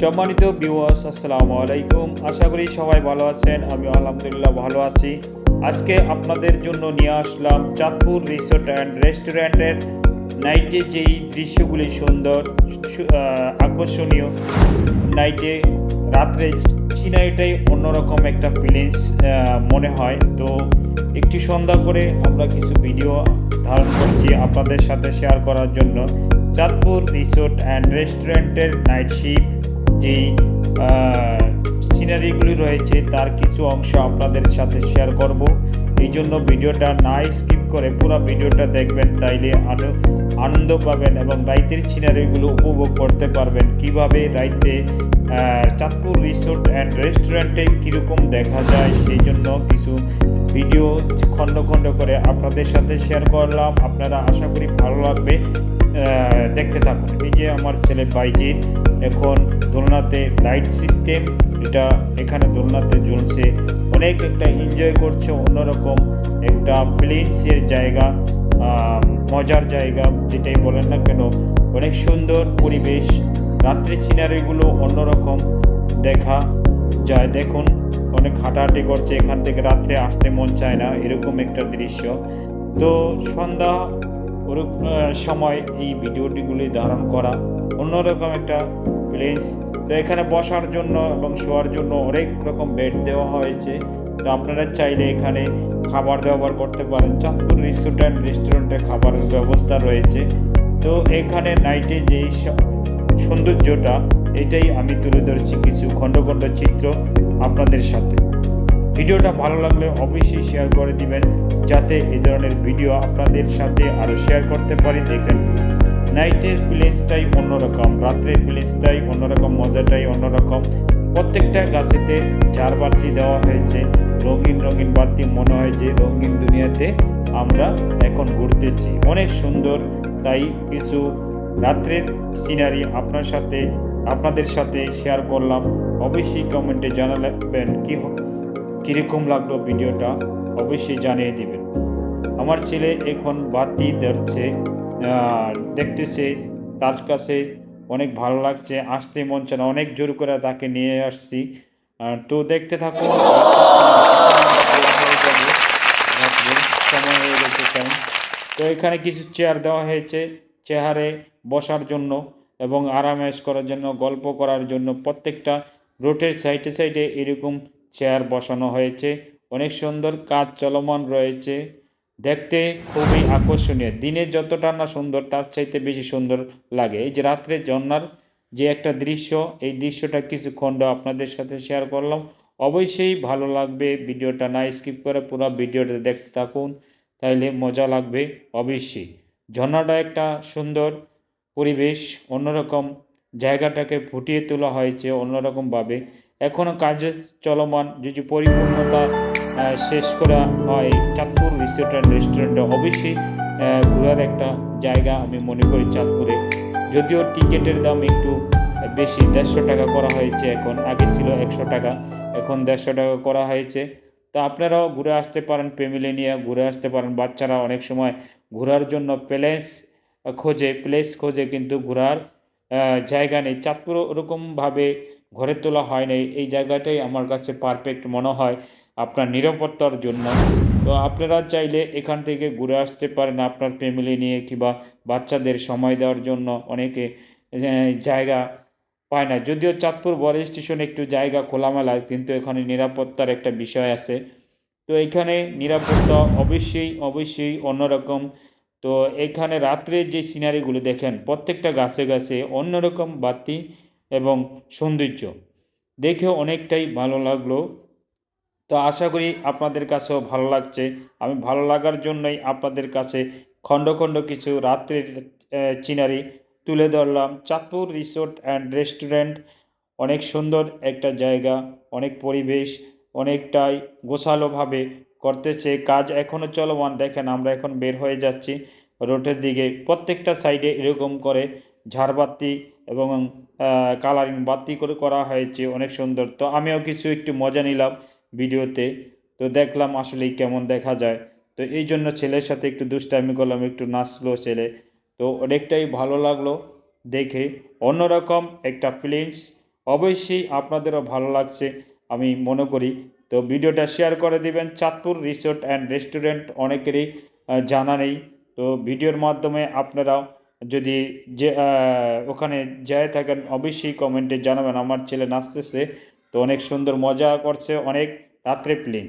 সম্মানিত ভিউয়ার্স আসসালামু আলাইকুম। আশা করি সবাই ভালো আছেন আমি আলহামদুলিল্লাহ ভালো আছি। আজকে আপনাদের জন্য নিয়ে আসলাম চাঁদপুর রিসোর্ট অ্যান্ড রেস্টুরেন্টের নাইটে যেই দৃশ্যগুলি সুন্দর আকর্ষণীয়, নাইটে রাত্রে সিনারিটাই অন্যরকম একটা ফিলিংস মনে হয়। তো একটি সন্ধ্যা করে আমরা কিছু ভিডিও ধারণ করছি আপনাদের সাথে শেয়ার করার জন্য। চাঁদপুর রিসোর্ট অ্যান্ড রেস্টুরেন্টের নাইট শিপ যেই সিনারিগুলি রয়েছে, তার কিছু অংশ আপনাদের সাথে শেয়ার করব। এই জন্য ভিডিওটা না স্কিপ করে পুরো ভিডিওটা দেখবেন, তাইলে আরও আনন্দ পাবেন এবং রাইতের সিনারিগুলো উপভোগ করতে পারবেন। কীভাবে রাইতে চাঁদপুর রিসোর্ট অ্যান্ড রেস্টুরেন্টে কীরকম দেখা যায়, সেই জন্য কিছু ভিডিও খণ্ড খণ্ড করে আপনাদের সাথে শেয়ার করলাম। আপনারা আশা করি ভালো লাগবে দেখতে থাকুন। এই যে আমার ছেলে বাইজিৎ, এখন দোলনাতে লাইট সিস্টেম এটা এখানে দোলনাতে জ্বলছে। অনেক একটা এনজয় করছে, অন্যরকম একটা ফিলিংসের জায়গা মজার জায়গা, যেটাই বলেন না কেন। অনেক সুন্দর পরিবেশ রাত্রি সিনারিগুলো অন্যরকম দেখা যায়। দেখুন, অনেক হাঁটাহাঁটি করছে, এখান থেকে রাত্রে আসতে মন চায় না, এরকম একটা দৃশ্য। তো সন্ধ্যা সময় এই ভিডিওটিগুলি ধারণ করা। অন্যরকম একটা প্লেস তো এখানে বসার জন্য এবং শোয়ার জন্য অনেক রকম বেড দেওয়া হয়েছে। তো আপনারা চাইলে এখানে খাবার দাবার করতে পারেন। চাঁদপুর রিসোর্ট অ্যান্ড রেস্টুরেন্টে খাবারের ব্যবস্থা রয়েছে। তো এখানে নাইটে যেই সৌন্দর্যটা, এটাই আমি তুলে ধরছি কিছু খণ্ড খণ্ড চিত্র আপনাদের সাথে। ভিডিওটা ভালো লাগলে অবশ্যই শেয়ার করে দিবেন, যাতে এই ধরনের ভিডিও আপনাদের সাথে আরও শেয়ার করতে পারি, দেখেন। নাইটের প্লেসটাই অন্যরকম, রাত্রের প্লেসটাই অন্যরকম, মজাটাই অন্যরকম। প্রত্যেকটা গাছেতে চার বাতি দেওয়া হয়েছে। রঙিন রঙিন বাতি মনে হয় যে রঙিন দুনিয়াতে আমরা এখন ঘুরতেছি। অনেক সুন্দর, তাই কিছু রাত্রের সিনারি আপনার সাথে, আপনাদের সাথে শেয়ার করলাম। অবশ্যই কমেন্টে জানাবেন কি কীরকম লাগল ভিডিওটা অবশ্যই জানিয়ে দিবেন। আমার ছেলে এখন বাতি ধরছে। দেখতেছে তার কাছে অনেক ভালো লাগছে, আসতে মন চায় না, অনেক জোর করে তাকে নিয়ে আসছি। তো দেখতে থাকুন। তো এখানে কিছু চেয়ার দেওয়া হয়েছে চেহারে বসার জন্য এবং আরামেশ করার জন্য, গল্প করার জন্য। প্রত্যেকটা রোডের সাইডে সাইডে এরকম চেয়ার বসানো হয়েছে। অনেক সুন্দর কাজ চলমান রয়েছে। দেখতে খুবই আকর্ষণীয়। দিনে যতটা না সুন্দর, তার চাইতে বেশি সুন্দর লাগে। এই যে রাত্রে ঝর্ণার যে একটা দৃশ্য, এই দৃশ্যটা কিছু খণ্ড আপনাদের সাথে শেয়ার করলাম। অবশ্যই ভালো লাগবে। ভিডিওটা না স্কিপ করে পুরো ভিডিওটা দেখতে থাকুন। তাইলে মজা লাগবে অবশ্যই। ঝর্ণাটা একটা সুন্দর পরিবেশ, অন্যরকম জায়গাটাকে ফুটিয়ে তোলা হয়েছে অন্যরকমভাবে। এখনও কাজে চলমান যদি পরিপূর্ণতা শেষ করা হয় চাঁদপুর রিসোর্ট অ্যান্ড রেস্টুরেন্টে। অবশ্যই ঘোরার একটা জায়গা আমি মনে করি চাঁদপুরে। যদিও টিকিটের দাম একটু বেশি, দেড়শো টাকা করা হয়েছে এখন। আগে ছিল একশো টাকা, এখন দেড়শো টাকা করা হয়েছে। তো আপনারাও ঘুরে আসতে পারেন ফ্যামিলি নিয়ে ঘুরে আসতে পারেন। বাচ্চারা অনেক সময় ঘোরার জন্য প্লেস খোঁজে প্লেস খোঁজে কিন্তু ঘোরার জায়গা নেই। চাঁদপুর ওরকমভাবে ঘরে তোলা হয় নাই। এই জায়গাটাই আমার কাছে পারফেক্ট মনে হয়। আপনার নিরাপত্তার জন্য। তো আপনারা চাইলে এখান থেকে ঘুরে আসতে পারেন আপনার ফ্যামিলি নিয়ে কিংবা বাচ্চাদের সময় দেওয়ার জন্য। অনেকে জায়গা পায় না। যদিও চাঁদপুর বড় স্টেশন একটু জায়গা খোলামেলা, কিন্তু এখানে নিরাপত্তার একটা বিষয় আছে। তো এখানে নিরাপত্তা অবশ্যই অবশ্যই অন্যরকম। তো এখানে রাত্রে যে সিনারিগুলো দেখেন, প্রত্যেকটা গাছে গাছে অন্যরকম বাতি এবং সৌন্দর্য। দেখে অনেকটাই ভালো লাগল। তো আশা করি আপনাদের কাছেও ভালো লাগছে। আমি ভালো লাগার জন্যই আপনাদের কাছে খণ্ড খণ্ড কিছু রাত্রের চিনারি তুলে ধরলাম। চাঁদপুর রিসোর্ট অ্যান্ড রেস্টুরেন্ট অনেক সুন্দর একটা জায়গা, অনেক পরিবেশ, অনেকটাই গোছালোভাবে করতেছে। কাজ এখনও চলমান, দেখেন আমরা এখন বের হয়ে যাচ্ছি রোডের দিকে। প্রত্যেকটা সাইডে এরকম করে ঝাড়বাতি এবং কালারিং বাতি করে করা হয়েছে, অনেক সুন্দর। তো আমিও কিছু একটু মজা নিলাম। ভিডিওতে। তো দেখলাম আসলেই কেমন দেখা যায়। তো এই জন্য ছেলের সাথে একটু দুষ্টামি করলাম, একটু নাচলো ছেলে। তো অনেকটাই ভালো লাগল দেখে। অন্যরকম একটা ফিলিংস অবশ্যই আপনাদেরও ভালো লাগছে আমি মনে করি। তো ভিডিওটা শেয়ার করে দিবেন। চাঁদপুর রিসোর্ট অ্যান্ড রেস্টুরেন্ট অনেকেরই জানা নেই। তো ভিডিওর মাধ্যমে আপনারাও যদি যে ওখানে যায় থাকেন অবশ্যই কমেন্টে জানাবেন। আমার ছেলে নাচতেছে, তো অনেক সুন্দর মজা করছে, অনেক রাত্রে প্লিজ